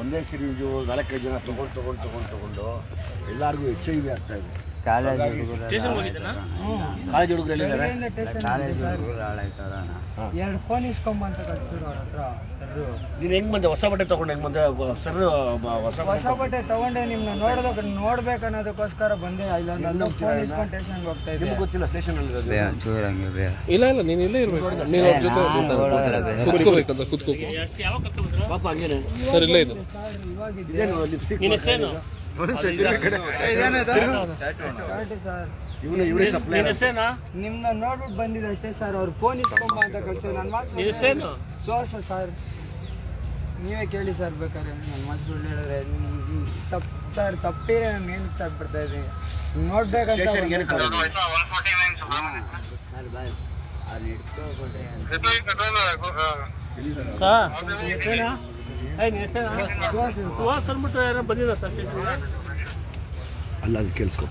ಒಂದೇ ಸಿರಿಂಜು ನಾಲ್ಕೈದು ಜನ ತೊಗೊಂಡು ತೊಗೊಂಡು ತೊಗೊಂಡು ತೊಗೊಂಡು ಎಲ್ಲರಿಗೂ ಎಚ್ ಐ ವಿ ಆಗ್ತಾ ಇದೆ. ಕಾಲೇಜ್ ಹುಡುಗರು ಕಾಲೇಜ್ ಹುಡುಗರು ಎಲ್ಲಿದ್ದಾರೆ ಕಾಲೇಜ್ ಹುಡುಗರು ಹಾಳಾಯ್ತಾರ ಎರಡು ಫೋನ್ ಇಸ್ಕೊಂಬ ಅಂತ ಕಳ್ಸಿದ್ರು ಅವ್ರ ಹತ್ರ. ಸರ್ರು. ನೀನು ಹೆಂಗ್ ಬಂದೆ? ಹೊಸ ಬಟ್ಟೆ ತಗೊಂಡೆ ಹೆಂಗ್ ಬಂದೆ? ಸರ್ ಹೊಸ ಹೊಸ ಬಟ್ಟೆ ತಗೊಂಡೆ ನಿಮ್ನ ನೋಡ್ಬೇಕು ನೋಡ್ಬೇಕು ಅನ್ನೋದಕ್ಕೋಸ್ಕರ ಬಂದೆ. ಇಲ್ಲ ಫೋನ್ ಇಸ್ಕೊಂಡು ಸ್ಟೇಷನ್ಗೆ ಹೋಗ್ತಾ ಇದ್ದೆ. ನಿಮ್ಗೆ ಗೊತ್ತಿಲ್ಲ ಸ್ಟೇಷನಲ್ಲಿ ಇರೋದು ಬೇ ಚೂರು ಹಂಗೆ ಬೇ ಇಲ್ಲ ಇಲ್ಲ ನೀನು ಇಲ್ಲೇ ಇರ್ಬೇಕು. ನೀನು ಅವ್ರ ಜೊತೆ ಕುತ್ಕೋಬೇಕಂತ ಕುತ್ಕೋಬೇಕು. ಪಾಪ ಹಂಗೇನೆ. ಸರ್ ಇಲ್ಲೇ ಇದು ಇವಾಗ ಲಿಪ್ಸ್ಟಿಕ್ ನಿಮ್ನ ನೋಡ್ಬಿಟ್ಟು ಬಂದಿದೆ ಅಷ್ಟೇ ಸರ್ ಅವ್ರು ಫೋನ್ ಇಸ್ಕೊಂಬ ಅಂತ ಕಳ್ಸೋ. ನನ್ನ ಮಾತು ಸೋಸ ಸರ್ ನೀವೇ ಕೇಳಿ ಸರ್ ಬೇಕಾದ್ರೆ. ನನ್ನ ಮಾತು ಸುಳ್ಳು ಹೇಳಿದ್ರೆ ತಪ್ಪು ಸರ್. ತಪ್ಪಿದ್ರೆ ನಾನು ಏನು ಸರ್ ಬರ್ತಾ ಇದ್ದೀನಿ ನೋಡ್ಬೇಕಂತ ಸರ್ ಬಾಯ್ ಬಂದೆ ಹೋಗೋದು? ಸರ್ ಯಾರೋ ಬಂದಿಲ್ಲ ಇಟ್ಕೊಬಿಟ್ರೆ ಅಲ್ಲ ಅದು ಕೇಳಿಸ್ಕೊ.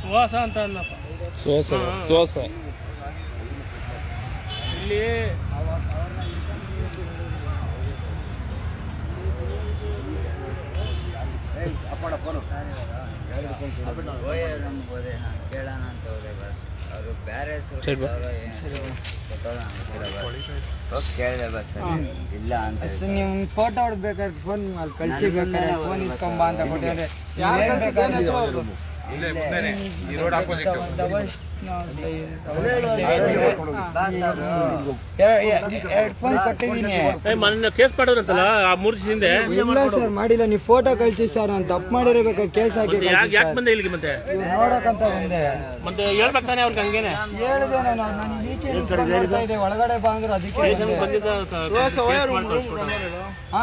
ಸುವಾಸ ಅಂತ ಅಲ್ಲಪ್ಪ ಸುವಾಸ ಸುವಾಸ. ಇಲ್ಲಿ ಅಪ್ಪಣ ಫೋನು. ಹೋಯ್ ನಮ್ಗೆ ಹೋದೆ ನಾನು ಕೇಳೋಣ ಅಂತ ಹೋದೆ ಬಸ್ ಅವರು ಬೇರೆ ಹೋಗಿ ಕೇಳಿದೆ ಬಸ್. ಇಲ್ಲ ಅಂತ ನೀವು ಫೋಟೋ ಹೊಡ್ಬೇಕಾದ್ರೆ ಫೋನ್ ಅಲ್ಲಿ ಕಳ್ಸಿ ಬೇಕಾದ್ರೆ ಫೋನ್ ಇಸ್ಕೊಂಬ ಅಂತ ಕೊಟ್ಟಿದ್ರೆ ಕೊಟ್ಟಿದ್ದೀನಿ ಮೊನ್ನೆ ಕೇಸ್ ಆ ಮೂರು ದಿವಸ ಹಿಂದೆ? ಇಲ್ಲ ಸರ್ ಮಾಡಿಲ್ಲ. ನೀವು ಫೋಟೋ ಕಳ್ಸಿ ಸರ್ ನಾನು ತಪ್ಪು ಮಾಡಿರಬೇಕು? ಕೇಸ್ ಹಾಕಿ ಯಾಕೆ ಯಾಕೆ ಬಂದೆ ಇಲ್ಲಿಗೆ ಮತ್ತೆ? ನೋಡಕ್ಕಂತ ಬಂದೆ. ಮತ್ತೆ ಹೇಳ್ಬೇಕು ತಾನೆ ಅವ್ರಿಗೆ ಹಂಗೇನೆ? ಹೇಳಿದೆ ನಾನು ನಾನು ಈಚೆ ಇದ್ದೆ. ಒಳಗಡೆ ಬಾ ಅಂದ್ರೆ ಅದಕ್ಕೆ ಬಂದೆ. ಬಂದಿದ್ದ? ಹಾ?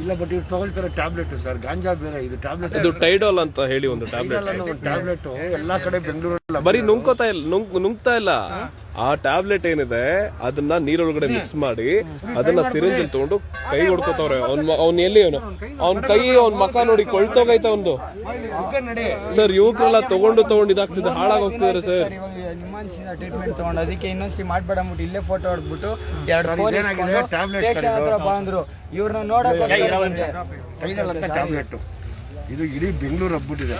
ಇಲ್ಲ ಬಟ್ ಇವ್ರು ತಗೊಳ್ತಾರೆ ಟ್ಯಾಬ್ಲೆಟ್ ಸರ್. ಗಾಂಜಾ ಬೇರೆ ಇದು ಟ್ಯಾಬ್ಲೆಟ್ ಇದು ಟೈಡೋಲ್ ಅಂತ ಹೇಳಿ ಒಂದು ಟ್ಯಾಬ್ಲೆಟ್ ಟ್ಯಾಬ್ಲೆಟ್ ಎಲ್ಲಾ ಕಡೆ ಬೆಂಗಳೂರಲ್ಲಿ ಬರೀ ನುಂಗ್ಕೋತಾ ಇಲ್ಲ ನುಂಗ್ ನುಂಗ್ತಾ ಇಲ್ಲ. ಆ ಟ್ಯಾಬ್ಲೆಟ್ ಏನಿದೆ ಅದನ್ನ ನೀರೊಳಗಡೆ ಮಿಕ್ಸ್ ಮಾಡಿ ಅದನ್ನ ಸಿರಿಂಜ್ ತಗೊಂಡು ಕೈ ಹೊಡ್ಕೋತಾವ್ರೆ ಅವ್ನ್ ಎಲ್ಲಿ ಅವನು? ಅವ್ನ ಕೈ ಅವ್ನ ಮಕ ನೋಡಿ ಕೊಳ್ತೋಗೈತ ಒಂದು ಸರ್ ಯುವಕರೆಲ್ಲ ತಗೊಂಡು ತಗೊಂಡು ಇದಾಗ್ತಿದೆ ಹಾಳಾಗ್ ಹೋಗ್ತಿದಾರೆ ಸರ್? ಸರ್ ಇವಾಗ ನಿಮ್ಮ ಟ್ರೀಟ್ಮೆಂಟ್ ತಗೊಂಡು ಅದಕ್ಕೆ ಇನ್ನೊಂದ್ಸಿ ಮಾಡ್ಬೇಡ ಇಲ್ಲೇ ಫೋಟೋ ಹೊಡ್ಬಿಟ್ಟು ಎರಡು ಸರ್ ಬಂದ್ರು. ಇವ್ರನ್ನ ನೋಡೋಕೆ ಟೈಡಲ್ ಅಂತ. ಟ್ಯಾಬ್ಲೆಟ್ ಇದು ಇಡೀ ಬೆಂಗಳೂರು ಹಬ್ಬಿಟ್ಟಿದೆ.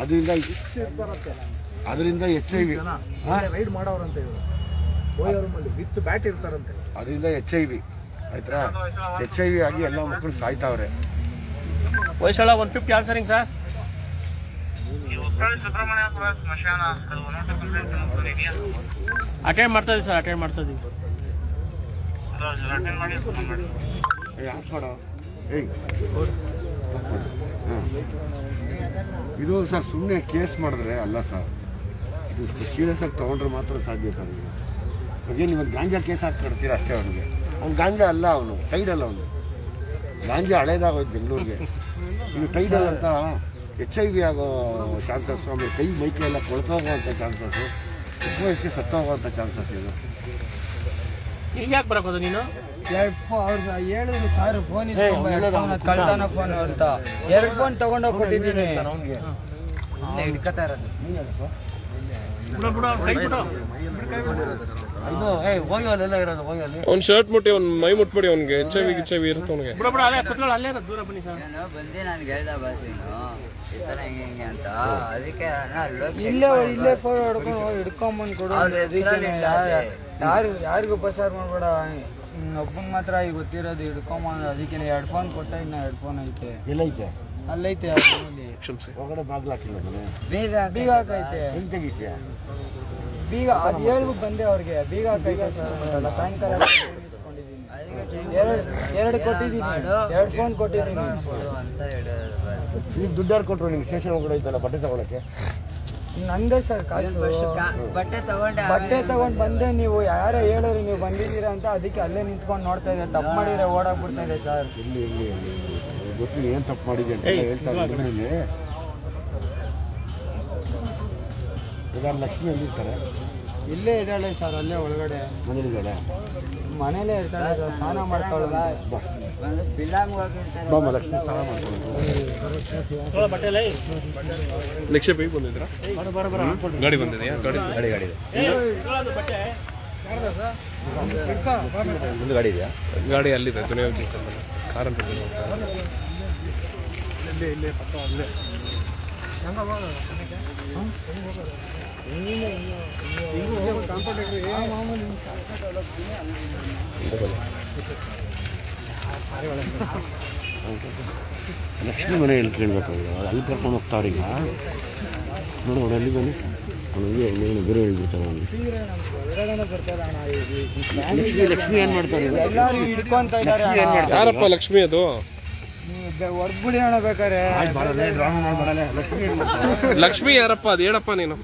ಅದರಿಂದ ಅದರಿಂದ ಎಚ್ ಐ ವಿ ರೈಡ್ ಮಾಡೋರಂತೆ ವಿತ್ ಬ್ಯಾಟ್ ಇರ್ತಾರಂತೆ. ಅದರಿಂದ ಎಚ್ ಐ ವಿ ಆಯ್ತಾ? ಎಚ್ ಐ ವಿ ಆಗಿ ಎಲ್ಲ ಮಕ್ಕಳು ಸಾಯ್ತಾವ್ರೆ. ವಯಸ್ಸಳ one fifty answering sir attend ಮಾಡ್ತಾ ಇದೀವಿ ಸರ್ ಅಟೆಂಡ್ ಮಾಡ್ತಾ ಇದೀವಿ. ಇದು ಸರ್ ಸುಮ್ಮನೆ ಕೇಸ್ ಮಾಡಿದ್ರೆ ಅಲ್ಲ ಸರ್. ಇದು ಸೀರಿಯಸ್ ಆಗಿ ತೊಗೊಂಡ್ರೆ ಮಾತ್ರ ಸಾಧ್ಯ ಸರ್ ಅದೇ ಅದೇನು ಇವಾಗ ಗಾಂಜಾ ಕೇಸ್ ಹಾಕಿ ಕೊಡ್ತೀರ ಅಷ್ಟೇ ಅವನಿಗೆ. ಅವ್ನು ಗಾಂಜಾ ಅಲ್ಲ ಅವನು ಟೈಡಲ್ ಅವನು. ಗಾಂಜಾ ಹಳೇದಾಗೋಯ್ತು ಬೆಂಗಳೂರಿಗೆ. ಇದು ಟೈಡಲ್ ಅಂತ ಎಚ್ ಐ ವಿ ಆಗೋ ಚಾನ್ಸಸ್ ಆಮೇಲೆ ಕೈ ಮೈಕೆ ಎಲ್ಲ ಕೊಳ್ತೋಗುವಂಥ ಚಾನ್ಸಸ್ಸು ಚಿಕ್ಕ ವಯಸ್ಸಿಗೆ ಸತ್ತೋಗುವಂಥ ಚಾನ್ಸಸ್ ಇದು. ಈಗ ಯಾಕೆ ಬರಕೋದು ನೀನು? ಎರಡು ಫೋನ್ ಅವ್ರು ಹೇಳಿದ್ರು ಸರ್ ಫೋನ್ ಕಳ್ತಾನ ಫೋನ್ ಅಂತ ಎರಡು ಫೋನ್ ತಗೊಂಡೋಗಿ ಕೊಟ್ಟಿದ್ದೀನಿ. ಅವ್ನ್ ಕೈ ಬಿಡು. ಇದು ಏಯ್ ಹೋಗಿ ಅಲ್ಲೆಲ್ಲ ಇರೋದು ಹೋಗಿ ಅಲ್ಲಿ. ಅವ್ನ ಶರ್ಟ್ ಮುಟ್ಟಿ ಅವ್ನ ಮೈ ಮುಟ್ಬಿಡಿ ಅವ್ನಿಗೆ. ಎಚ್ ಐ ವಿ ಗಿಚ್ ಐ ವಿ ಇರುತ್ತೆ ಅವ್ನಿಗೆ. ನಾನು ಹೇಳ್ದ ಬಸ್ ನೀನು. ಈ ಥರ ಹಿಂಗೆ ಹಿಂಗೆ ಅಂತ. ಅದಕ್ಕೆ ಇಲ್ಲೇ ಇಲ್ಲೇ. ಫೋನ್ ಹೊಡ್ಕೊಂಡು ಹಿಡ್ಕೊಂಬಂದು ಕೊಡು ಯಾರು ಯಾರಿಗೂ ಬಸಾರ್ ಮಾಡಬೇಡ. ಒಬ್ಬನ ಮಾತ್ರ ಈಗ ಗೊತ್ತಿರೋದು ಹಿಡ್ಕೊಂಬಂದ್ರೆ ಅದಕ್ಕೆ ಎರಡು ಫೋನ್ ಕೊಟ್ಟ ಇನ್ನ ಎರಡು ಫೋನ್ ಐತೆ. ಎಲ್ಲೈತೆ? ಅಲ್ಲೈತೆ ಆ ಫೋನಲ್ಲಿ ಕ್ಷಮಿಸಿ. ಹೊರಗಡೆ ಬಾಗ್ಲು ಹಾಕಿಲ್ಲ ಮನೆ. ಬೀಗ ಬೀಗ ಹಾಕೈತೆ. ಹೆಂಗೆ ತೆಗಿತೀಯ? ಬೀಗ ಅದು ಹೇಳ್ಬಿಟ್ಟು ಬಂದೆ ಅವ್ರಿಗೆ. ಬೀಗ ಹಾಕೈತೆ ಸರ್. ಸಾಯಂಕಾಲ ಎರಡು ಕೊಟ್ಟಿದ್ದೀನಿ. ಎರಡು ಫೋನ್ ಕೊಟ್ಟಿದ್ದೀನಿ. ಈಗ ದುಡ್ಡು ಕೊಟ್ಟರು ನಿಮ್ಗೆ ಸ್ಟೇಷನ್ ಒಳಗಡೆ ಐತಲ್ಲ ಬಟ್ಟೆ ತಗೊಳಕ್ಕೆ? ನಂದೇ ಸರ್ ಕಾಸು. ಬಟ್ಟೆ ತಗೊಂಡ ಬಟ್ಟೆ ತಗೊಂಡ್ ಬಂದೆ ನೀವು ಯಾರೋ ಹೇಳಿದ್ರು ನೀವು ಬಂದಿದ್ದೀರಾ ಅಂತ ಅದಕ್ಕೆ ಅಲ್ಲೇ ನಿಂತ್ಕೊಂಡು ನೋಡ್ತಾ ಇದ್ದೆ. ತಪ್ಪು ಮಾಡಿದ್ರೆ ಓಡಾಗ್ಬಿಡ್ತಾ ಇದೆ ಸರ್. ಇಲ್ಲಿ ಇಲ್ಲಿ ಇಲ್ಲಿ ಗೊತ್ತಿಲ್ಲ ಏನು ತಪ್ಪು ಮಾಡಿದೆ ಅಂತ ಹೇಳ್ತಾರೆ ಇಲ್ಲಿ ಇದಾರ ಲಕ್ಷ್ಮಿ ಎಲ್ಲಿರ್ತಾರೆ ಇಲ್ಲೇ ಇದ್ದಾಳೆ ಸರ್ ಅಲ್ಲೇ ಒಳಗಡೆ. ಮನೇಲಿದ್ದಾಳೆ ಮನೇಲೇ ಇರ್ತಾಳೆ ಸರ್ ಸ್ನಾನ ಹೋಗಿರ್ತಾರೆ ಬಾಮ್ಮ ಲಕ್ಷ್ಮಿ ಸ್ನಾನ ಮಾಡ್ಕೊಂಡು ತೊಗೊಳ ಬಟ್ಟೆ ಲೈ ನಿಕ್ಷೇಪ ಈಗ ಬಂದಿದ್ರಾ ಗಾಡಿ ಬಂದಿದೆಯಾ? ಗಾಡಿ ಗಾಡಿ ಗಾಡಿ ಒಂದು ಗಾಡಿ ಇದೆಯಾ? ಗಾಡಿ ಅಲ್ಲಿದೆ ದುನಿಯಾ ಜೀಸ್ ಕಾರಲ್ಲಿ ಲಕ್ಷ್ಮಿ ಮನೆ ಎಲ್ಲಿ ಕೇಳಬೇಕಾಗಿದೆ ಅಲ್ಲಿ ಕರ್ಕೊಂಡು ಹೋಗ್ತಾವ್ರೆ ಈಗ. ನೋಡು ಅವ್ರು ಅಲ್ಲಿ ಬನ್ನಿ? ಅವನಿಗೆ ಏನು ಬೇರೆ ಹೇಳ್ಬಿಡ್ತಾರೆ ಅವನಿಗೆ. ಲಕ್ಷ್ಮಿ ಲಕ್ಷ್ಮಿ ಏನು ಮಾಡ್ತಾರೆ ಯಾರಪ್ಪ ಲಕ್ಷ್ಮಿ ಅದು? ಹೊರ್ಬಿಡಿ ಅಣ್ಣ ಬೇಕಾರೆ ಲಕ್ಷ್ಮಿ ಯಾರಪ್ಪ ಅದು? ಹೇಳಪ್ಪ ನೀನು.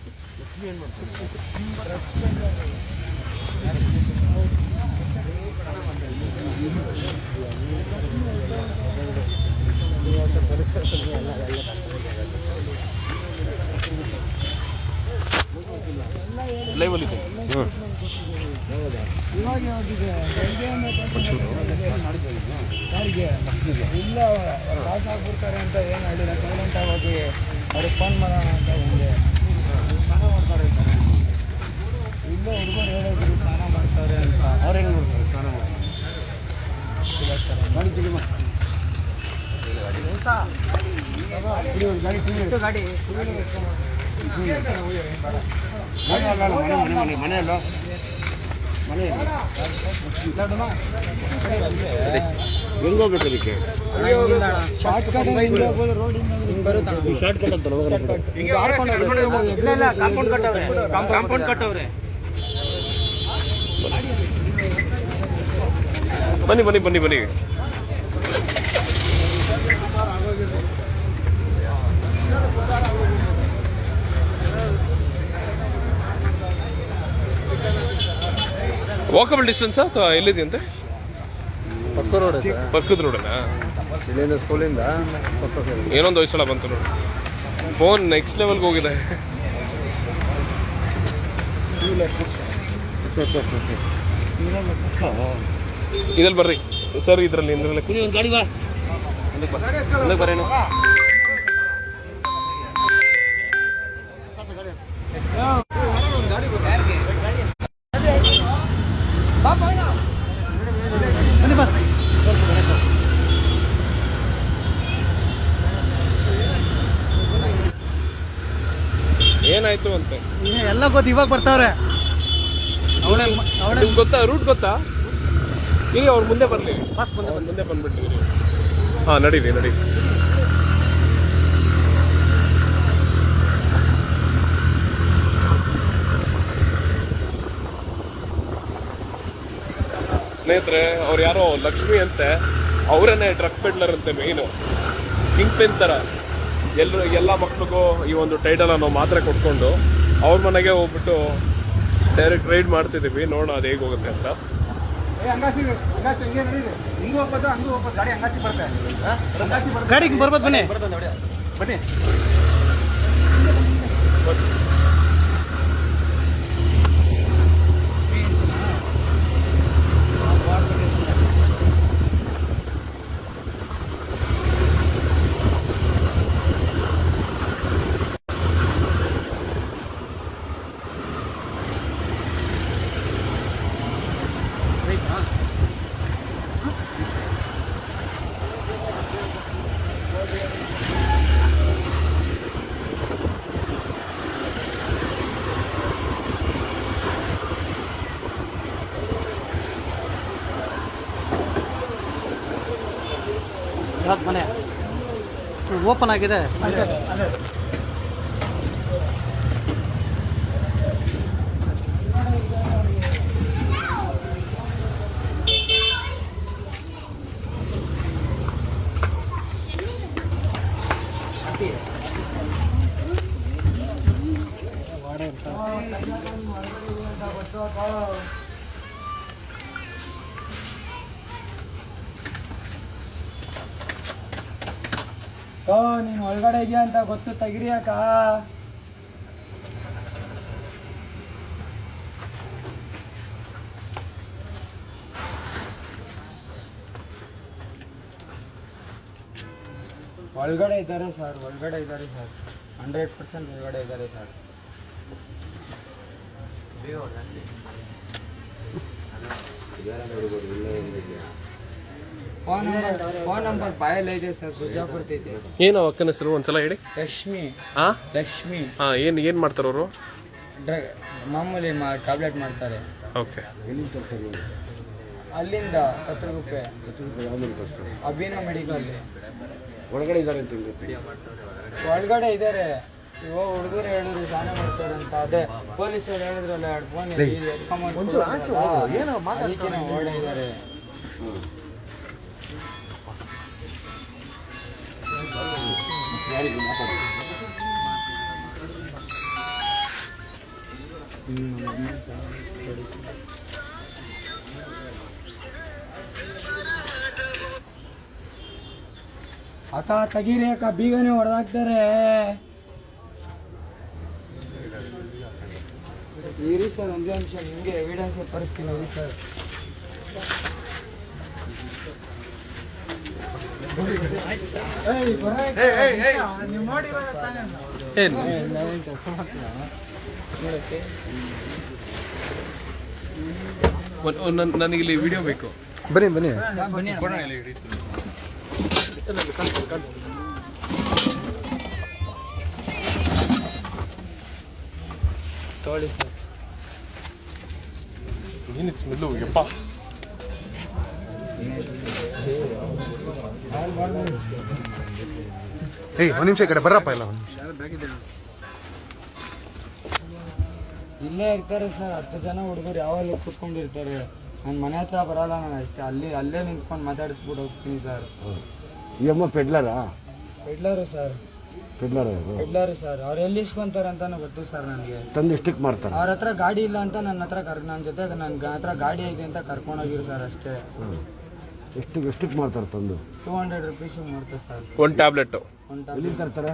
ಇಲ್ಲ ಕಾಸು ಆಗ್ಬಿಡ್ತಾರೆ ಅಂತ ಏನು ಹೇಳಿಲ್ಲ. ಸೈಲೆಂಟ್ ಆಗಿ ಅವ್ರಿಗೆ ಫೋನ್ ಮಾಡೋಣ ಅಂತ ಹಿಂಗೆ ಸ್ನಾನ ಮಾಡ್ತಾರೆ ಅಂತಾರೆ. ಇಲ್ಲೇ ಹುಡುಗರು ಹೇಳಿದ್ರು ಸ್ನಾನ ಮಾಡ್ತಾರೆ ಅಂತ ಅವ್ರು ಹೆಂಗೆ ಮಾಡ್ತಾರೆ ಸ್ನಾನ ಮಾಡಿ ಗಾಡಿ ತೆಗಿ ಮಾ. ಇಲ್ಲಿ ಒಂದು ಗಾಡಿ ಟೂ ವೀಲರ್. ಗಾಡಿ ಮನೆ ಅಲ್ಲ ಅಲ್ಲ, ಮನೆ ಮನೆ ಮನೆ ಮನೆ ಅಲ್ಲ ಮನೆ ಇದೆ. ಹೆಂಗ್ ಹೋಗ್ಬೇಕು ಅದಕ್ಕೆ ಶಾರ್ಟ್ ಕಟ್ ಅಂತ ಕಾಂಪೌಂಡ್ ಕಾಂಪೌಂಡ್ ಕಟ್ಟವ್ರೆ ಬನ್ನಿ ಬನ್ನಿ ಬನ್ನಿ ಬನ್ನಿ. ವಾಕಬಲ್ ಡಿಸ್ಟೆನ್ಸ್ ಅಥವಾ ಎಲ್ಲಿದೆಯಂತೆ? ಪಕ್ಕ ರೋಡ್ ಪಕ್ಕದ ರೋಡನಾ ಇಲ್ಲಿಂದ ಸ್ಕೂಲಿಂದ ಏನೊಂದು ವಯಸ್ಸಳ ಬಂತು ನೋಡಿ. ಫೋನ್ ನೆಕ್ಸ್ಟ್ ಲೆವೆಲ್ಗೆ ಹೋಗಿದೆ. ಇದ್ರಲ್ಲಿ ಬರ್ರಿ. ಸರ್ ಇದರಲ್ಲಿ ಇಂದ್ರಲ್ಲಿ ಕುಡಿ. ಒಂದು ಗಾಡಿ ಬಾ. ಬರೇನು ಗೊತ್ತು ಇವಾಗ ಬರ್ತಾವ್ರೆ. ನಿಮ್ಗೆ ಗೊತ್ತಾ? ರೂಟ್ ಗೊತ್ತಾ? ಇಲ್ಲಿ ಅವ್ರು ಮುಂದೆ ಬರಲಿ. ಮುಂದೆ ಬಂದ್ಬಿಟ್ಟು ಹಾಂ ನಡೀರಿ ನಡಿ ಸ್ನೇಹಿತರೆ ಅವ್ರು ಯಾರೋ ಲಕ್ಷ್ಮಿ ಅಂತೆ ಅವರೇನೆ ಡ್ರಗ್ ಪೆಡ್ಲರ್ ಅಂತೆ ಮೇಯ್ನು ಕಿಂಗ್ ಪೆನ್ ಥರ ಎಲ್ಲರೂ ಎಲ್ಲ ಮಕ್ಳಿಗೂ ಈ ಒಂದು ಟೈಟಲ್ ಅನ್ನೋ ಮಾತ್ರೆ ಕೊಟ್ಕೊಂಡು ಅವ್ರ ಮನೆಗೆ ಹೋಗ್ಬಿಟ್ಟು ಡೈರೆಕ್ಟ್ ರೈಡ್ ಮಾಡ್ತಿದ್ದೀವಿ. ನೋಡೋಣ ಅದು ಹೇಗೆ ಹೋಗುತ್ತೆ ಅಂತ. ಗಾಡಿಗೆ ಬರ್ಬೋದು ಬನ್ನಿ. ಯಾವ್ದು ಮನೆ ಓಪನ್ ಆಗಿದೆ. ಒಳಗಡೆ ಇದೆಯಾ ಅಂತ ಗೊತ್ತು ತೆಗಿರಿಯಾಕ ಒಳಗಡೆ ಇದ್ದಾರೆ ಸರ್ ಒಳಗಡೆ ಇದ್ದಾರೆ ಸರ್ ಹಂಡ್ರೆಡ್ ಪರ್ಸೆಂಟ್ ಒಳಗಡೆ ಇದ್ದಾರೆ ಸರ್ ಬೇಗ phone number phone number sir switch off ಬರ್ತೈತೆ ಏನು ಅಕ್ಕನ ಹೆಸರು? ಒಂದ್ಸಲ ಹೇಳಿ. ಲಕ್ಷ್ಮಿ. ಹಾ ಲಕ್ಷ್ಮಿ. ಹಾ ಏನು ಏನು ಮಾಡ್ತಾರೆ ಅವರು? ಡ್ರಗ್ ಮಾಮೂಲಿ ಮಾ ಟ್ಯಾಬ್ಲೆಟ್ ಮಾಡ್ತಾರೆ. ಓಕೆ. ಅಲ್ಲಿಂದ ಕತ್ರಗುಪ್ಪೆ ರೂಪಾಯಿ ಅಭಿನ ಮೆಡಿಕಲ್. ಒಳಗಡೆ ಇದ್ದಾರೆ ಅಂತ ಒಳಗಡೆ ಇದ್ದಾರೆ. ಇವಾಗ ಹುಡುಗರು ಹೇಳಿದ್ರು ಸ್ನಾನ ಮಾಡ್ತಾರೆ ಅಂತ. ಅದೇ ಪೊಲೀಸರು ಹೇಳಿದ್ರಲ್ಲ ಎರಡು ಫೋನ್ ಓಡೇ ಇದ್ದಾರೆ? ಯಾರಿಗೆ ಮಾತಾಡಿ ಅಕ್ಕ ತೆಗೀರಿ ಅಕ್ಕ ಬೀಗನೇ ಹೊಡೆದಾಕ್ತಾರೆ ಇರಿ ಸರ್ ಒಂದೇ ನಿಮಿಷ ನಿಮಗೆ ಎವಿಡೆನ್ಸ್ ತೋರಿಸ್ತೀನಿ ಇರಿ ಸರ್ ಏಯ್, ಬರಾಕ್ ನೀವು ನೋಡಿರೋದ ತಾನೇ? ಏನು ಏ, ನಾವೇನ್ ಕೆಲ್ಸ ಮಾಡ್ತೀರಾ? ನೋಡಕ್ಕೆ ನನಗೆ ಇಲ್ಲಿ ವಿಡಿಯೋ ಬೇಕು ಬನ್ನಿ ಬನ್ನಿ ತಗೊಳ್ಳಿ ಸರ್ ಏನಿತ್ತು ಯಪ್ಪ ಏಯ್ ಒಂದು ನಿಮಿಷ ಈ ಕಡೆ ಬರ್ರಪ್ಪ ಇಲ್ಲ ಒಂದು ನಿಮಿಷ. ಇಲ್ಲೇ ಇರ್ತಾರೆ ಸರ್ ಹತ್ತು ಜನ ಹುಡುಗರು ಯಾವಾಗಲೂ ಕೂತ್ಕೊಂಡಿರ್ತಾರೆ. ನನ್ನ ಮನೆ ಹತ್ರ ಬರಲ್ಲ ನಾನು ಅಷ್ಟೇ ಅಲ್ಲಿ ಅಲ್ಲೇ ನಿಂತ್ಕೊಂಡು ಮಾತಾಡಿಸ್ಬಿಟ್ಟು ಹೋಗ್ತೀನಿ ಸರ್. ಈ ಅಮ್ಮ ಪೆಡ್ಲರಾ? Peddler sir. Peddler peddler sir. ಅವ್ರು ಎಲ್ಲಿ ಇಸ್ಕೊಂತಾರೆ ಅಂತಾನು ಗೊತ್ತು ಸರ್ ನನಗೆ. ತಂದು ಎಷ್ಟಕ್ಕೆ ಮಾರ್ತಾರೆ? ಅವ್ರ ಹತ್ರ ಗಾಡಿ ಇಲ್ಲ ಅಂತ ನನ್ನ ಹತ್ರ ಕರ್ ನನ್ನ ಜೊತೆ ನನ್ನ ಹತ್ರ ಗಾಡಿ ಐತೆ ಅಂತ ಕರ್ಕೊಂಡೋಗಿರು ಸರ್ ಅಷ್ಟೇ. ಎಷ್ಟು ಎಷ್ಟಕ್ಕೆ ಮಾಡ್ತಾರೆ ತಂದು? ಟೂ ಹಂಡ್ರೆಡ್ ರುಪೀಸ್ ಮಾಡ್ತಾರೆ ಸರ್ ಒಂದು ಟ್ಯಾಬ್ಲೆಟ್ ಒಂದು ಎಲ್ಲಿಂದ ತರ್ತಾರೆ?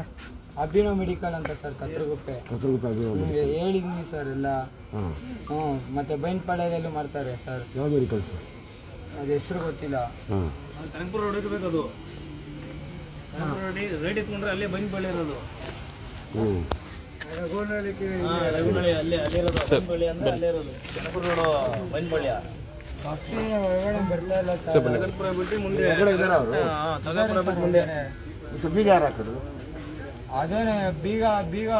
ಅಭಿನವ್ ಮೆಡಿಕಲ್ ಅಂತ ಸರ್ ಕತ್ರಗುಪ್ಪೆ ಕತ್ರಗುಪ್ಪೆ ಅದು ನಿಮಗೆ ಹೇಳಿದ್ದೀನಿ ಸರ್ ಎಲ್ಲ. ಹಾಂ. ಹ್ಞೂ ಮತ್ತೆ ಬೈನ್ಪಾಳ್ಯದಲ್ಲೂ ಮಾಡ್ತಾರೆ ಸರ್ ಯಾವ್ದು ಮೆಡಿಕಲ್ಸ್ ಅದು ಹೆಸರು ಗೊತ್ತಿಲ್ಲ. ಹಾಂ. ಕನಕಪುರ ರೋಡ್ ಇರಬೇಕು ಅದು. ಕನಕಪುರ ರೋಡಿ ರೇಟ್ ಇಟ್ಕೊಂಡ್ರೆ ಅಲ್ಲೇ ಬಂದು ಇರೋದು. ಹ್ಞೂ. ರಘುನಳ್ಳಿ ಅಲ್ಲೇ ಅಲ್ಲೇ ಇರೋದು. ಬಂದ್ಬಳ್ಳಿ ಅಂದ್ರೆ ಅಲ್ಲೇ ಇರೋದು. ಕನಕಪುರ ರೋಡು ಬಂದ್ಬಳ್ಳಿಯ ಬೀಗ ಯಾರು ಅದೇನೆ ಬೀಗ ಬೀಗ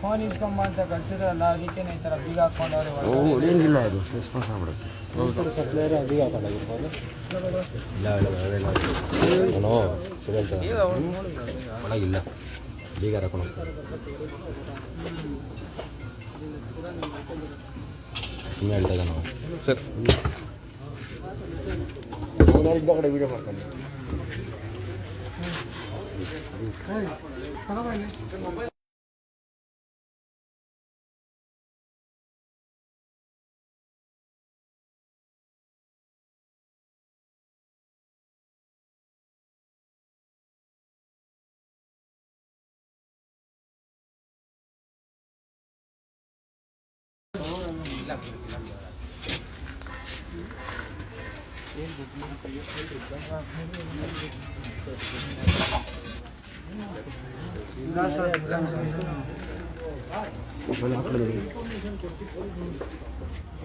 ಫೋನ್ ಇಸ್ಕೊಂಬ ಅಂತ ಕಳ್ಸಿದ್ರಲ್ಲ ಅದಕ್ಕೆ ಈ ಥರ ಬೀಗ ಹಾಕೊಂಡವ್ರೆ ಹೊಡೆಯಂಗಿಲ್ಲ ಅದು ರೆಸ್ಪಾನ್ಸ್ ಆಗ್ಬಿಡುತ್ತೆ ಒಳಗಿಲ್ಲ ಬೀಗ ಹಾಕೊಂಡು ಸುಮ್ಮನೆ ಹೇಳ್ತಾ ಇದ್ದಾನೆ ಸರ್. ಕಡೆ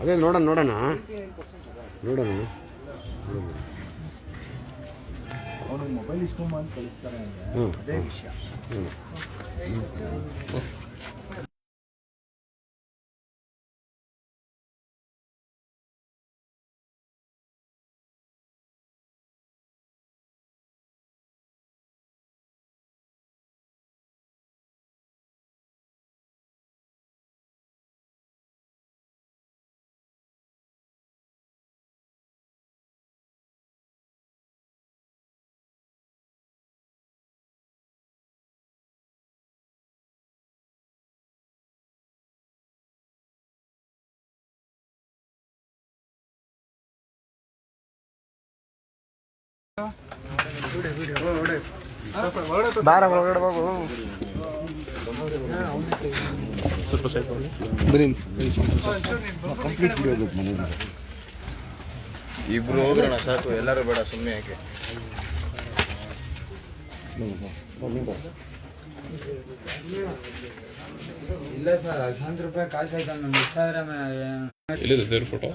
ಅದೇ ನೋಡೋಣ ನೋಡೋಣ. ನೋಡೋಣ. ಅವನು ಮೊಬೈಲ್ ಇಸ್ಕೊಂಬ ಅಂತ ಕಳಿಸ್ತಾರೆ ಅದೇ ವಿಷಯ. ಬಾರ ಒಳಗಡೆ ಬಾಬು ಸ್ವಲ್ಪ ಸೈಡ್ ಬನ್ನಿ. ಕಂಪ್ಲೀಟ್ ವಿಡಿಯೋ ಬೇಕು ಮನೇಲಿ. ಇಬ್ರು ಹೋಗೋಣ ಸಾಕು. ಎಲ್ಲರೂ ಬೇಡ ಸುಮ್ಮನೆ ಯಾಕೆ? ಇಲ್ಲ ಸರ್ ಲಕ್ಷಾಂತರ ರೂಪಾಯಿ ಕಾಸು ಆಯ್ತು. ನಮ್ಮ ಮಿಸ್ ಆದ್ರೆ ಫೋಟೋ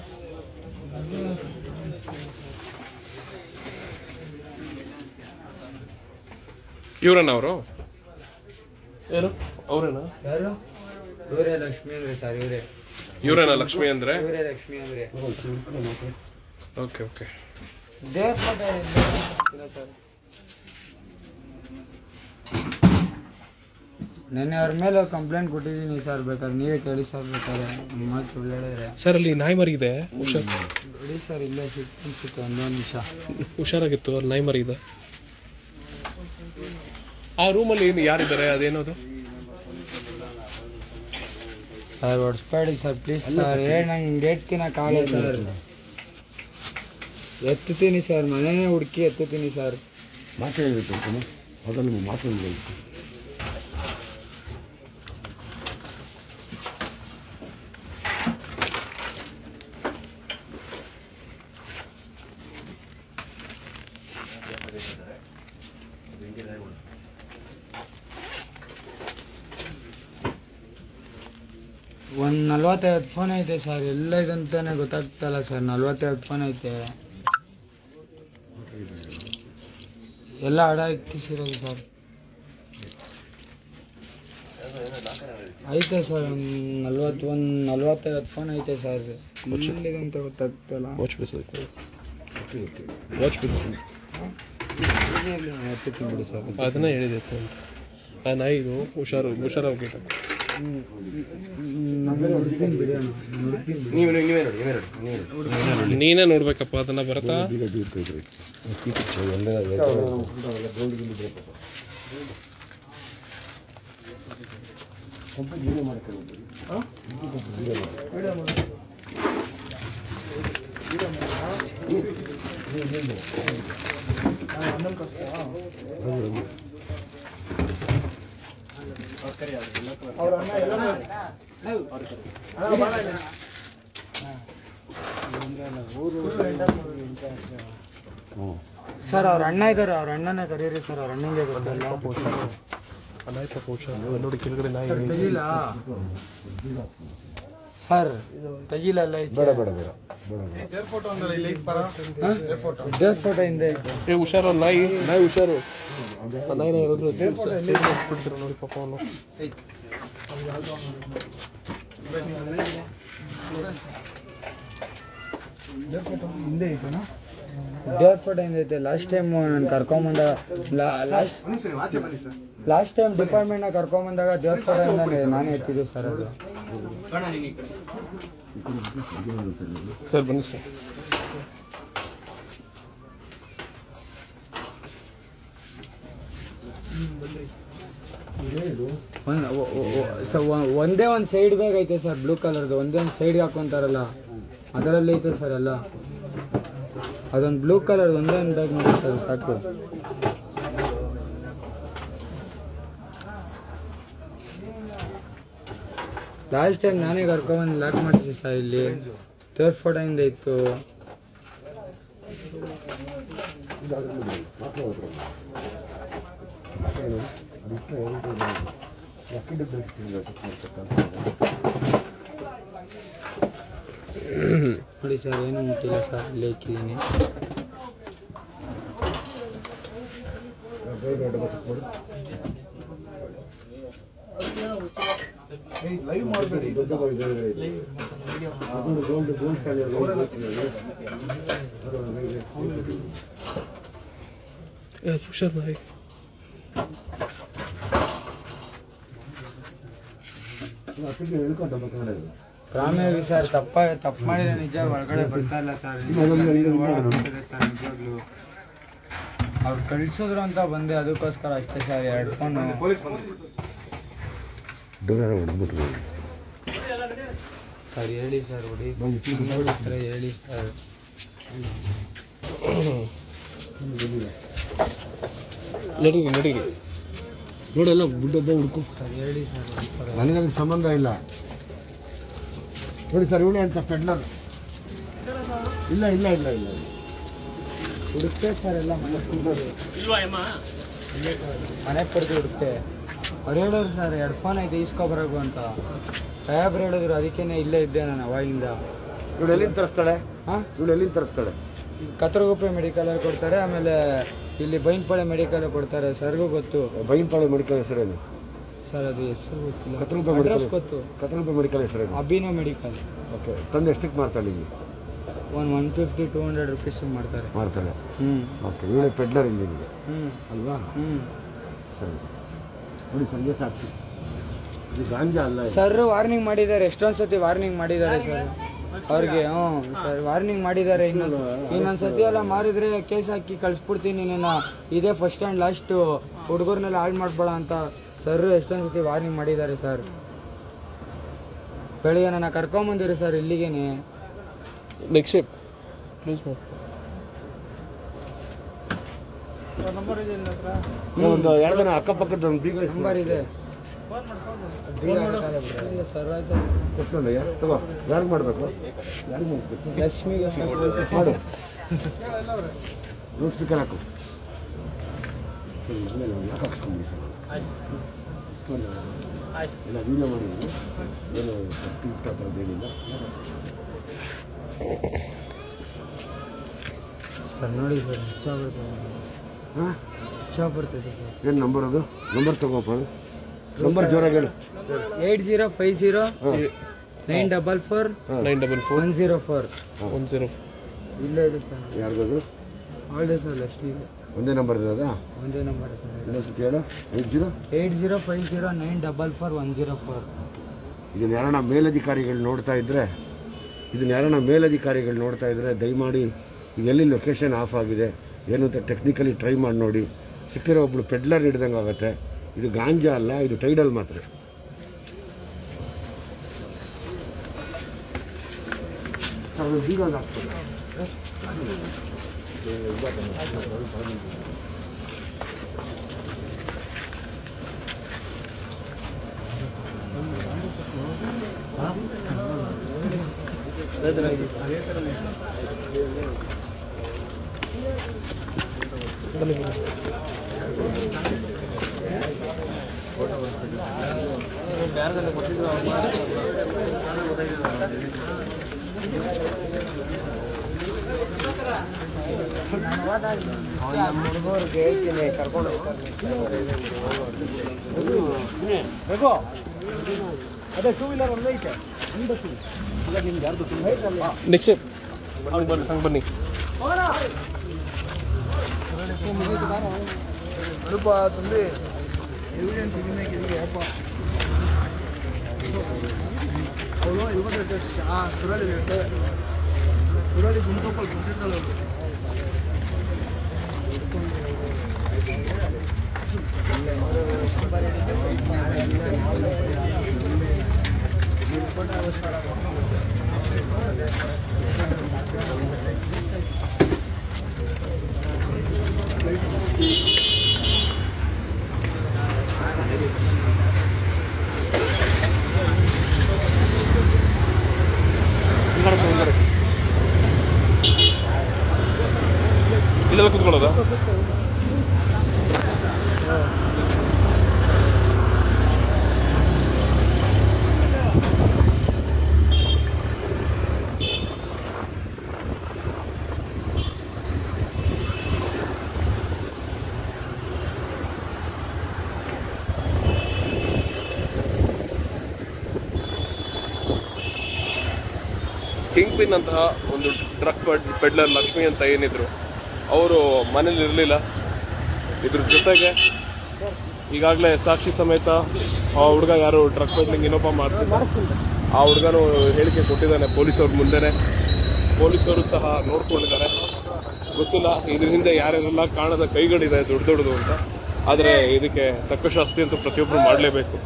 ಇವ್ರನ್ನ ಅವರು ಏನು? ಅವ್ರೇನಾ? ಯಾರು? ಇವರೇ ಲಕ್ಷ್ಮಿ ಅಂದ್ರೆ ಸರ್ ಇವರೇ. ಇವ್ರೇನಾ ಲಕ್ಷ್ಮಿ ಅಂದ್ರೆ? ಇವರೇ ಲಕ್ಷ್ಮಿ ಅಂದ್ರೆ. Okay okay. ದೇವ್ರ ಫೋಟೋ ಇಲ್ಲ ಸರ್ ನೆನ್ನೆ ಅವ್ರ ಮೇಲೆ ಕಂಪ್ಲೇಂಟ್ ಕೊಟ್ಟಿದ್ದೀನಿ ಸರ್ ಬೇಕಾದ್ರೆ ನೀವೇ ಕೇಳಿ ಸರ್ ಬೇಕಾದ್ರೆ ನಿಮ್ಮ ಮಾತು ಸುಳ್ಳು ಹೇಳಿದ್ರೆ. ಸರ್ ಅಲ್ಲಿ ನಾಯಿ ಮರಿ ಇದೆ. ಹುಷಾರ್ ಬಿಡಿ ಸರ್ ಇಲ್ಲೇ ಸಿಕ್ತು ಅನ್ಸುತ್ತೆ ಒಂದೊಂದು ನಿಮಿಷ. ಹುಷಾರಾಗಿತ್ತು ಅಲ್ಲಿ ನಾಯಿ ಮರಿ ಇದೆ. ಆ ರೂಮಲ್ಲಿ ಏನು ಯಾರಿದ್ದಾರೆ? ಅದೇನದು? ಸರ್ ಹೊಡ್ಸ್ಬೇಡಿ ಸರ್ ಪ್ಲೀಸ್ ಸರ್ ಏ ನಂಗೆ ಡೇಟ್ ಕಾಲ ಸರ್ ಎತ್ತುತ್ತೀನಿ ಸರ್ ಮನೆನೇ ಹುಡುಕಿ ಎತ್ತುತ್ತೀನಿ ಸರ್ ಮಾತಾಡಬೇಕು ಅದನ್ನು ಮಾತು ನಲ್ವತ್ತೈವತ್ತು ಫೋನ್ ಐತೆ ಸರ್ ಎಲ್ಲ ಇದಂತಾನೆ ಗೊತ್ತಾಗ್ತಲ್ಲ ಸರ್ ನಲ್ವತ್ತೈವತ್ತು ಫೋನ್ ಐತೆ. ಎಲ್ಲ ಅಡ ಇಕ್ಕಿಸಿರೋದು ಸರ್ ಐತೆ ಸರ್ ಒಂದು ನಲ್ವತ್ತು ಒಂದು ನಲ್ವತ್ತೈವತ್ತು ಫೋನ್ ಐತೆ ಸರ್ ಎಲ್ಲಿದಂತ ಗೊತ್ತಾಗ್ತಲ್ಲ? ವಾಚ್ ಪೀಸ್ ವಾಚ್ ಪೀಸ್ ಬಿಡಿ. ಸರ್ ಅದನ್ನ ಹೇಳಿದೆ ನಾಯಿದು ಹುಷಾರು ಹುಷಾರಾಗಿ ಹುಡುಕ್ತೀನಿ ಬಿಡಿ ಅಣ್ಣ ಹುಡುಕ್ತೀನಿ ಬಿಡಿ ನೀವೇ ನೀವೇ ನೋಡಿ ನೀವೇ ನೋಡಿ ನೀವೇ ನೋಡಿ ನೀನೇ ನೋಡ್ಬೇಕಪ್ಪ ಅದನ್ನ ಬರತ್ತಾ ಸರ್ ಅವ್ರ ಅಣ್ಣ ಇದ್ದಾರೆ ಅವ್ರ ಅಣ್ಣನೇ ಕರೀರಿ ಸರ್ ಅವ್ರ ಅಣ್ಣಂಗೆ ಗೊತ್ತಲ್ಲ. ನಾಯಿ ಪಾಪ ಹುಷಾರು ನೋಡಿ ಕೆಳಗಡೆ ನಾಯಿ ಸರ್ ಇದು ಐತೆ ಬೇಡ ಬೇಡ ಬೇಡ ದೇವ್ರ ಫೋಟೋ ಹಿಂದೆ ಏ ಹುಷಾರು ಲೈ ನಾಯಿ ನಾಯಿ ಹುಷಾರು. ಆ ನಾಯಿನ ಯಾರಾದ್ರೂ ಬಿಡ್ತೀರ ನೋಡಿ ಪಾಪ ಅವನು. ದೇವ್ರ ಫೋಟೋ ಹಿಂದೆ ಐತೆ ಲಾಸ್ಟ್ ಟೈಮ್ ನಾನು ಕರ್ಕೊಂಬಂದ ಲಾಸ್ಟ್ ಲಾಸ್ಟ್ ಟೈಮ್ ಡಿಪಾರ್ಟ್ಮೆಂಟ್ನ ಕರ್ಕೊಂಬಂದಾಗ ದೇವ್ರ ಫೋಟೋ ನಾನೇ ಎತ್ತಿದ್ದೆ ಸರ್ ಅದು ಸರ್ ಬನ್ನಿ ಸರ್ ಒಂದು ಒಂದೇ ಒಂದು ಸೈಡ್ ಬ್ಯಾಗ್ ಐತೆ ಸರ್ ಬ್ಲೂ ಕಲರ್ದು ಒಂದೇ ಒಂದು ಸೈಡ್ಗೆ ಹಾಕೊಂತಾರಲ್ಲ ಅದರಲ್ಲಿ ಐತೆ ಸರ್ ಎಲ್ಲ. ಅದೊಂದು ಬ್ಲೂ ಕಲರ್ ಒಂದೇ ಒಂದು ಬ್ಯಾಗ್ ಸಾಕು. ಲಾಸ್ಟ್ ಟೈಮ್ ನಾನೇ ಕರ್ಕೊಂಬಂದು ಲಾಕ್ ಮಾಡ್ತೀನಿ ಸರ್ ಇಲ್ಲಿ. ತೋರ್ ಫೋಟೋಯಿಂದ ಇತ್ತು. ನೋಡಿ ಸರ್ ಏನು ಮುಟ್ಟಿಲ್ಲ ಸರ್ ಇಲ್ಲೇ ಇಕ್ಕಿದ್ದೀನಿ ಲೈವ್ ಮಾಡಬೇಡಿ ಗೋಲ್ಡ್ ಗೋಲ್ಡ್ ಏ ಹುಷಾರು ನಾಯಿ ಹೇಳ್ಕೊಂಡ ಬೇಕಾದ್ರೆ ರಾಮೇವಿ ಸರ್ ತಪ್ಪ ತಪ್ಪು ಮಾಡಿದ ನಿಜ ಒಳಗಡೆ ಬರ್ತಾ ಇಲ್ಲ ಸರ್. ಸರ್ ನಿಜವಾಗ್ಲೂ ಅವ್ರು ಕಳಿಸಿದ್ರು ಅಂತ ಬಂದೆ ಅದಕ್ಕೋಸ್ಕರ ಅಷ್ಟೇ ಸರ್ ಎರಡು ಫೋನ್ ಸರ್ ಹೇಳಿ ಸರ್ ಹೊಡಿ. ಹತ್ರ ಹೇಳಿ ಸರ್. ನಡೀರಿ ನಡೀರಿ ನೋಡೆಲ್ಲ ಗುಡ್ಡದ ಹುಡ್ಕು. ಸರ್ ಹೇಳಿ ಸರ್. ನನಗೆ ಸಂಬಂಧ ಇಲ್ಲ. ನೋಡಿ ಸರ್ ಇವನೇ ಅಂತ ಪೆಡ್ಲರ್ ಇಲ್ಲ ಇಲ್ಲ ಇಲ್ಲ ಇಲ್ಲ ಹುಡುಕ್ತೆ ಸರ್ ಎಲ್ಲ ಮನೆ ಮನೆಗೆ ಪಡೆದು ಹುಡುಕ್ತೆ. ಅವ್ರು ಹೇಳೋರು ಸರ್ ಎರಡು ಫೋನ್ ಐತೆ ಈಸ್ಕೊಬರೋಗು ಅಂತ. ಸಾಹೇಬ್ರು ಹೇಳಿದ್ರು ಅದಕ್ಕೇನೆ ಇಲ್ಲೇ ಇದ್ದೆ ನಾನು ಅವಾಗಿಂದ ಇವಳು ಎಲ್ಲಿಂದ ತರಿಸ್ತಾಳೆ? ಹಾಂ ಇವಳು ಎಲ್ಲಿಂದ ತರಿಸ್ತಾಳೆ? ಕತ್ರಗುಪ್ಪೆ ಮೆಡಿಕಲಲ್ಲಿ ಕೊಡ್ತಾರೆ ಆಮೇಲೆ ಇಲ್ಲಿ ಬೈನ್ಪಾಳೆ ಮೆಡಿಕಲ್ ಕೊಡ್ತಾರೆ ಸರ್ಗೂ ಗೊತ್ತು. ಬೈನ್ಪಾಳೆ ಮೆಡಿಕಲ್ ಹೆಸರೇನು? ಸರ್ ಅದು ಹೆಸರು ಗೊತ್ತಿಲ್ಲ. ಕತ್ರಗುಪ್ಪೆ ಅಡ್ರೆಸ್ ಮೆಡಿಕಲ್ ಗೊತ್ತು. ಕತ್ರಗುಪ್ಪೆ ಮೆಡಿಕಲ್ ಹೆಸರೇನು ಅಭಿನವ್ ಮೆಡಿಕಲ್. ಓಕೆ ತಂದು ಎಷ್ಟಕ್ಕೆ ಮಾರ್ತಾಳೆ ಇಲ್ಲಿ ಒಂದು one fifty two hundred rupees ಮಾಡ್ತಾರೆ ಮಾರ್ತಾಳೆ ಹ್ಞೂ ಓಕೆ ಇವಳೆ ಪೆಡ್ಲರ್ ಇಲ್ಲಿ ನಿಮಗೆ ಹ್ಞೂ ಅಲ್ವಾ? ಹ್ಞೂ ಸರಿ. ನೋಡಿ ಸಂದೇಶ ಹಾಕ್ತಿ ಇದು ಗಾಂಜಾ ಅಲ್ಲ ಇದು. ಸರ್ ವಾರ್ನಿಂಗ್ ಮಾಡಿದ್ದಾರೆ. ಎಷ್ಟೊಂದು ಸತಿ ವಾರ್ನಿಂಗ್ ಮಾಡಿದ್ದಾರೆ ಸರ್? ಅವ್ರಿಗೆ ಹ್ಞೂ ಸರ್ ವಾರ್ನಿಂಗ್ ಮಾಡಿದ್ದಾರೆ ಇನ್ನೊಂದು ಇನ್ನೊಂದು ಸತಿ ಎಲ್ಲ ಮಾರಿದ್ರೆ ಕೇಸ್ ಹಾಕಿ ಕಳಿಸ್ಬಿಡ್ತೀನಿ ನಿನ್ನ. ಇದೇ ಫಸ್ಟ್ ಆ್ಯಂಡ್ ಲಾಸ್ಟು ಹುಡುಗರ್ನೆಲ್ಲ ಹಾಳು ಮಾಡ್ಬೇಡ ಅಂತ ಸರ್ ಎಷ್ಟೊಂದು ಸತಿ ವಾರ್ನಿಂಗ್ ಮಾಡಿದ್ದಾರೆ ಸರ್ ಬೆಳಿಗ್ಗೆ ನನ್ನ ಕರ್ಕೊಂಬಂದಿರಿ ಸರ್ ಇಲ್ಲಿಗೇನೆ. ನೆಕ್ಸ್ಟ್ ಪ್ಲೀಸ್ ಒಂದು ಎರಡು ದಿನ ಅಕ್ಕಪಕ್ಕದ ಒಂದು ಬೀಗ ನಂಬರ್ ಇದೆ. ಸರ್ ಆಯ್ತು. ತಗೋ ಯಾರಿಗೆ ಮಾಡಬೇಕು? ಯಾರಿಗೆ ಲಕ್ಷ್ಮಿಗೆ ಮಾಡು. ಲೌಡ್ ಸ್ಪೀಕರ್ ಹಾಕು. ಸರಿ, ಆಮೇಲೆ ಒಂದು ಯಾಕೆ ಹಾಕ್ಸ್ಕೊಂಬಿಡಿ ಸರ್ ಎಲ್ಲ ವೀಡಿಯೋ ಮಾಡಿದ್ದೀನಿ ಏನು ಟಾಕ್ ಥರದ್ದು ಏನಿಲ್ಲ ಸರ್ ನೋಡಿ ಸರ್ ಇಚ್ಛಾ ಬರ್ತದೆ ಹಾಂ ಇಚ್ಛಾ ಬರ್ತದೆ ಸರ್ ಏನು ನಂಬರ್ ಅದು? ನಂಬರ್ ತಗೋಪ್ಪ. ಅದು ನಂಬರ್ ಜೋರಾಗಿ ಹೇಳು. Eight zero five zero nine double four nine double four. One zero four. One zero. ಇಲ್ಲೇ ಇದೆ ಸರ್. ಯಾರ್ದು ಆಲ್ಡೆ ಸರ್ ಲಕ್ಷ್ಮಿಗೆ ಒಂದೇ ನಂಬರ್ ಇರೋದಾ? ಒಂದೇ ನಂಬರ್ ಸರ್ ಇನ್ನೊಂದ್ಸತಿ ಹೇಳು. Eight zero eight zero five zero nine double four one zero four ಇದನ್ನ ಯಾರನ್ನ ಮೇಲಧಿಕಾರಿಗಳು ನೋಡ್ತಾ ಇದ್ದರೆ ಇದನ್ನ ಯಾರನ್ನ ಮೇಲಧಿಕಾರಿಗಳು ನೋಡ್ತಾ ಇದ್ದರೆ ದಯಮಾಡಿ ಈಗ ಎಲ್ಲಿ ಲೊಕೇಶನ್ ಆಫ್ ಆಗಿದೆ ಏನು ಅಂತ ಟೆಕ್ನಿಕಲಿ ಟ್ರೈ ಮಾಡಿ ನೋಡಿ. ಸಿಕ್ಕಿರೋ ಒಬ್ಳು ಪೆಡ್ಲರ್ ಹಿಡ್ದಂಗೆ ಆಗುತ್ತೆ. ಇದು ಗಾಂಜಾ ಅಲ್ಲ ಇದು ಟೈಡಲ್ ಮಾತ್ರ. வேறு கொட்டிட்டு ಹುಡುಗರಿಗೆ ಹೇಳ್ತೀನಿ ಕರ್ಕೊಂಡು ಅದೇ ಟೂ ವೀಲರ್ ಒಂದು ಐತೆ ನಿಕ್ಷೇಪ್ ಹಂಗೆ ಬನ್ನಿ ಹಂಗೆ ಬನ್ನಿ. ಅನುಪ ತಂದೆ ಎವಿಡೆನ್ಸ್ ಇದಕ್ಕೆ ಅಪ್ಪ ಅವಳು ಇವತ್ತು ಆ ಸುರಳಿ ಇರುತ್ತೆ ಸುರಳಿ ಗುಂಪಲ್ಲಿ ಕೊಟ್ಟಿದ್ದಲ್ಲ ಅವಳು ಇಲ್ಲೆಲ್ಲ ಕುತ್ಕೊಳ್ಳೋದ? ಕಿಂಗ್ ಪಿನ್ ಅಂತಹ ಒಂದು ಟ್ರಕ್ ಪೆಡ್ಲರ್ ಲಕ್ಷ್ಮಿ ಅಂತ ಏನಿದ್ರು ಅವರು ಮನೇಲಿ ಇರಲಿಲ್ಲ. ಇದ್ರ ಜೊತೆಗೆ ಈಗಾಗಲೇ ಸಾಕ್ಷಿ ಸಮೇತ ಆ ಹುಡುಗ ಯಾರು ಟ್ರಕ್ ಪೆಡ್ಲಿಂಗ್ ಇನ್ನೊಬ್ಬ ಮಾಡ್ತಿದ್ದ. ಆ ಹುಡುಗನು ಹೇಳಿಕೆ ಕೊಟ್ಟಿದ್ದಾನೆ ಪೊಲೀಸವ್ರ ಮುಂದೆನೆ. ಪೊಲೀಸರು ಸಹ ನೋಡ್ಕೊಂಡಿದ್ದಾರೆ. ಗೊತ್ತಿಲ್ಲ, ಇದ್ರ ಹಿಂದೆ ಯಾರ್ಯಾರೆಲ್ಲ ಕಾಣದ ಕೈಗಳಿದೆ, ದೊಡ್ಡ ದೊಡ್ಡದು ಅಂತ. ಆದರೆ ಇದಕ್ಕೆ ತಕ್ಕ ಶಾಸ್ತಿ ಅಂತೂ ಪ್ರತಿಯೊಬ್ಬರು ಮಾಡಲೇಬೇಕು.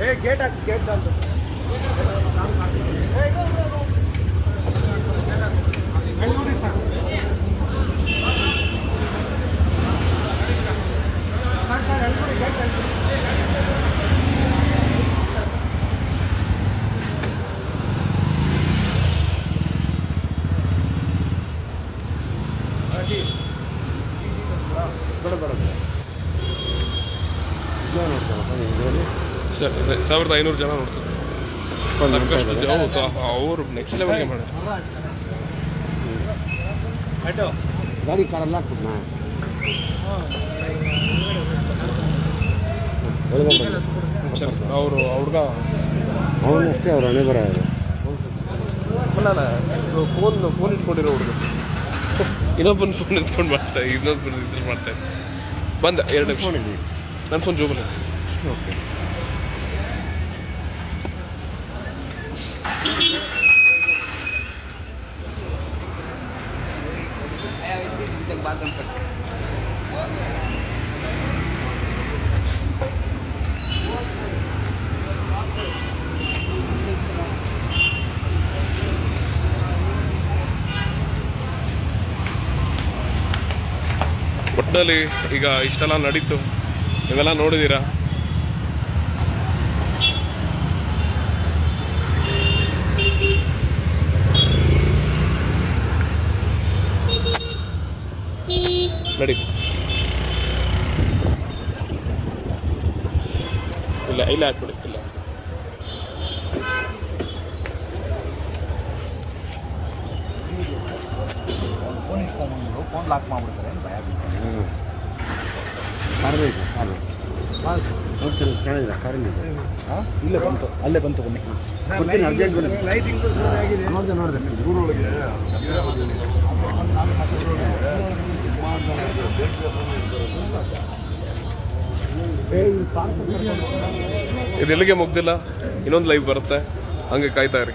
ಏ ಗೇಟ್ ಹಾಕಿ ಗೇಟ್ ಅಂತ ಸಾವಿರದ ಐನೂರು ಜನ ನೋಡ್ತಾರೆ ಸಾಕಷ್ಟು ಹೌದು ಅವರು ನೆಕ್ಸ್ಟ್ ಲೆವೆಲ್ಗೆ ಮಾಡಿ ಗಾಡಿ ಕಾರೆಲ್ಲ ಹಾಕ್ಬಿಟ್ನಾ ಸರ್ ಅವರು ಹುಡುಗ ಅವ್ರು ಅವ್ರ ಹಣೆ ಬರ ಫೋನ್ ಫೋನ್ ಇಟ್ಕೊಂಡಿರೋ ಹುಡುಗ. ಇನ್ನೊಬ್ಬನ ಫೋನ್ ಇಟ್ಕೊಂಡು ಮಾಡ್ತಾ ಇನ್ನೊಬ್ಬನ ಇದ್ರಲ್ಲಿ ಮಾಡ್ತಾ ಬಂದ ಎರಡು ನಿಮಿಷ. ನನ್ನ ಫೋನ್ ಜೋಬಲ್ಲ. ಓಕೆ. ಒಟ್ಟಿನಲ್ಲಿ ಈಗ ಇಷ್ಟೆಲ್ಲ ನಡೀತು. ನೀವೆಲ್ಲ ನೋಡಿದ್ದೀರಾ ನಡೀತು ಇಲ್ಲ ಇಲ್ಲ ಹಾಕ್ಬಿಡಿ ಇಲ್ಲ ಫೋನ್ ಇಸ್ಕೊಂಡ್ಬಂದು ಫೋನ್ ಲಾಕ್ ಮಾಡ್ಬಿಡ್ತಾರೆ ಭಯ ಕಾರ್ ಇದೆ ಕಾರು ನೋಡ್ತೀನಿ ಚೆನ್ನಾಗಿದೆ ಕಾರಿನಿದೆ ಇಲ್ಲೇ ಬಂತು ಅಲ್ಲೇ ಬಂತು ಬನ್ನಿ ಬರ್ತೀನಿ ಅರ್ಜೆಂಟ್ ಬನ್ನಿ ಲೈಟಿಂಗ್ ಆಗಿದೆ. ನೋಡಿದೆ ನೋಡಿದೆ ಊರೊಳಗೆ. ಇದು ಎಲ್ಲಿಗೆ ಮುಗ್ದಿಲ್ಲ? ಇನ್ನೊಂದು ಲೈವ್ ಬರುತ್ತೆ. ಹಂಗೆ ಕಾಯ್ತಾ ಇರಿ.